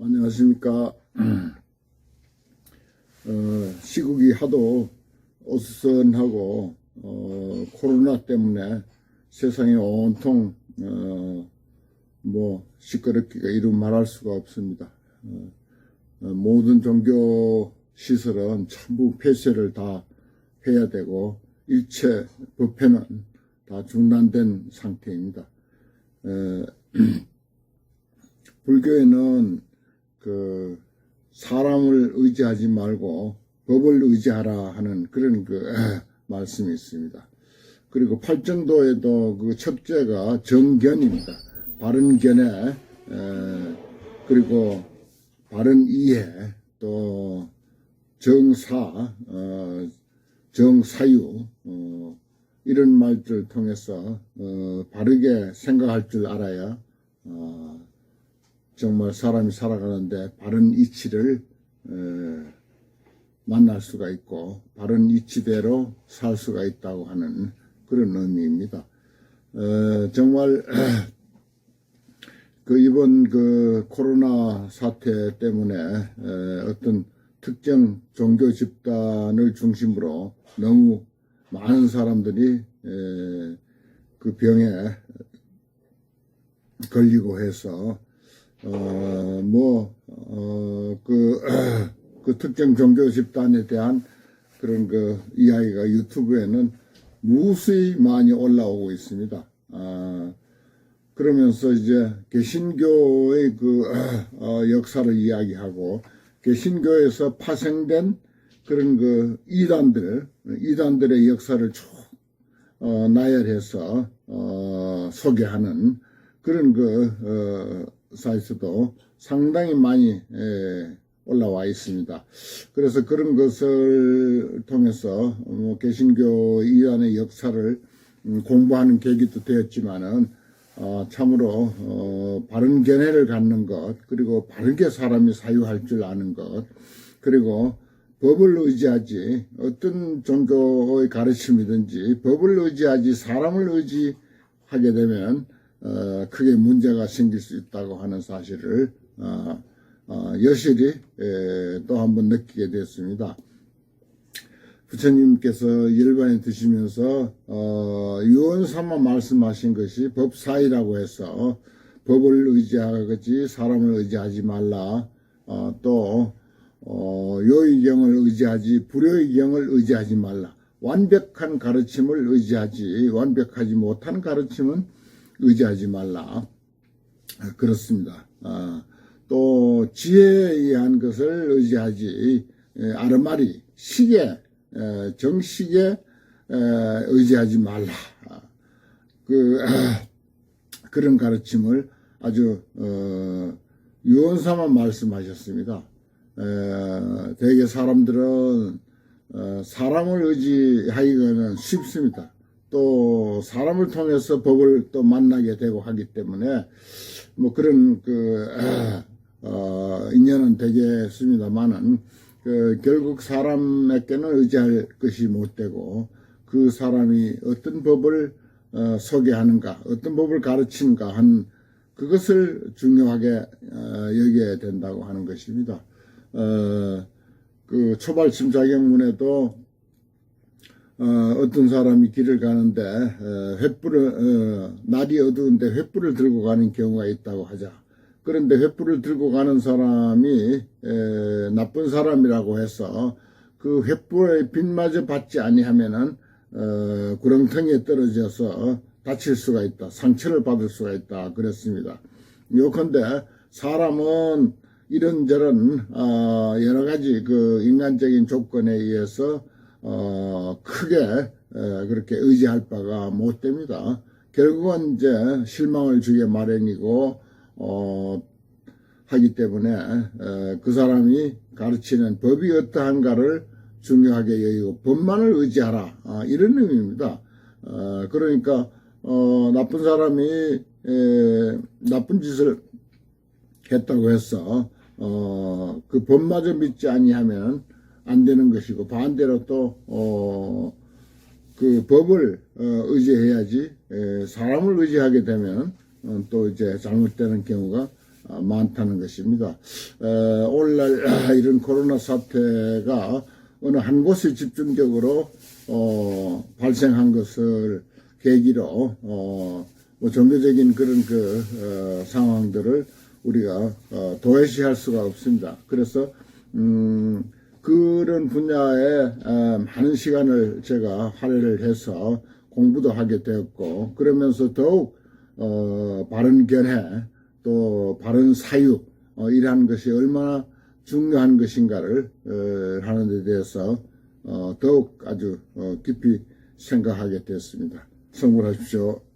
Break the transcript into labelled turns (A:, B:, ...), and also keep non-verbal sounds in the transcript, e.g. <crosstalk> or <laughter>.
A: 안녕하십니까. 어, 시국이 하도 어수선하고, 어, 코로나 때문에 세상이 온통, 어, 뭐, 시끄럽기가 이루 말할 수가 없습니다. 어, 어, 모든 종교 시설은 전부 폐쇄를 다 해야 되고, 일체 법회는 다 중단된 상태입니다. 에, <clears throat> 불교에는 그 사람을 의지하지 말고 법을 의지하라 하는 그런 그 에, 말씀이 있습니다. 그리고 팔정도에도 그 첫째가 정견입니다. 바른 견해 에, 그리고 바른 이해 또 정사 어, 정사유 어, 이런 말들을 통해서 어, 바르게 생각할 줄 알아야 어, 정말 사람이 살아가는데 바른 이치를 에, 만날 수가 있고 바른 이치대로 살 수가 있다고 하는 그런 의미입니다. 어, 정말 <clears throat> 그 이번 그 코로나 사태 때문에 에, 어떤 특정 종교 집단을 중심으로 너무 많은 사람들이 에, 그 병에 걸리고 해서 어, 뭐, 어, 그, <clears throat> 그 특정 종교 집단에 대한 그런 그 이야기가 유튜브에는 무수히 많이 올라오고 있습니다. 아, 그러면서 이제 개신교의 그, <clears throat> 어, 역사를 이야기하고 개신교에서 파생된 그런 그 이단들, 이단들의 역사를 쭉, 어, 나열해서, 어, 소개하는 그런 그, 어, 사이트도 상당히 많이 에, 올라와 있습니다. 그래서 그런 것을 통해서 뭐 개신교 이안의 역사를 음, 공부하는 계기도 되었지만은 어, 참으로 어, 바른 견해를 갖는 것 그리고 바르게 사람이 사유할 줄 아는 것 그리고 법을 의지하지 어떤 종교의 가르침이든지 법을 의지하지 사람을 의지하게 되면 어, 크게 문제가 생길 수 있다고 하는 사실을 어, 어, 여실히 에, 또한 번 느끼게 됐습니다. 부처님께서 일반에 드시면서 어, 유언삼아 말씀하신 것이 법사이라고 해서 법을 의지하지 사람을 의지하지 말라. 어, 또 어, 요의경을 의지하지 불요의경을 의지하지 말라. 완벽한 가르침을 의지하지 완벽하지 못한 가르침은 의지하지 말라. 아, 그렇습니다. 아, 또 지혜에 의한 것을 의지하지 에, 아르마리 시계 에, 정식에 에, 의지하지 말라. 아, 그 그런 가르침을 아주 어, 유언삼아 말씀하셨습니다. 에, 대개 사람들은 어, 사람을 의지하기는 쉽습니다. 또 사람을 통해서 법을 또 만나게 되고 하기 때문에 뭐 그런 그 어, 인연은 되겠습니다만은 그 결국 사람에게는 의지할 것이 못 되고 그 사람이 어떤 법을 어, 소개하는가 어떤 법을 가르치는가 한 그것을 중요하게 어, 여겨야 된다고 하는 것입니다. 어, 그 초발 침자경문에도 어, 어떤 사람이 길을 가는데 어, 횃불을 어, 날이 어두운데 횃불을 들고 가는 경우가 있다고 하자. 그런데 횃불을 들고 가는 사람이 에, 나쁜 사람이라고 해서 그 횃불의 빛마저 받지 아니하면은 어, 구렁텅이에 떨어져서 다칠 수가 있다. 상처를 받을 수가 있다. 그랬습니다. 요컨대 사람은 이런저런 어, 여러 가지 그 인간적인 조건에 의해서 어, 크게 에, 그렇게 의지할 바가 못 됩니다. 결국은 이제 실망을 주게 마련이고 어, 하기 때문에 에, 그 사람이 가르치는 법이 어떠한가를 중요하게 여기고 법만을 의지하라 아, 이런 의미입니다. 어, 그러니까 어, 나쁜 사람이 에, 나쁜 짓을 했다고 해서 어, 그 법마저 믿지 아니하면 안 되는 것이고 반대로 또 어, 그 법을 어, 의지해야지 에, 사람을 의지하게 되면 어, 또 이제 잘못되는 경우가 어, 많다는 것입니다. 에, 오늘날 이런 코로나 사태가 어느 한 곳에 집중적으로 어, 발생한 것을 계기로 어, 뭐 종교적인 그런 그 어, 상황들을 우리가 어, 도외시할 수가 없습니다. 그래서 음, 그런 분야에 에, 많은 시간을 제가 할애를 해서 공부도 하게 되었고 그러면서 더욱 어, 바른 견해 또 바른 사육 어, 이러한 것이 얼마나 중요한 것인가를 어, 하는 데 대해서 어, 더욱 아주 어, 깊이 생각하게 되었습니다. 성불하십시오.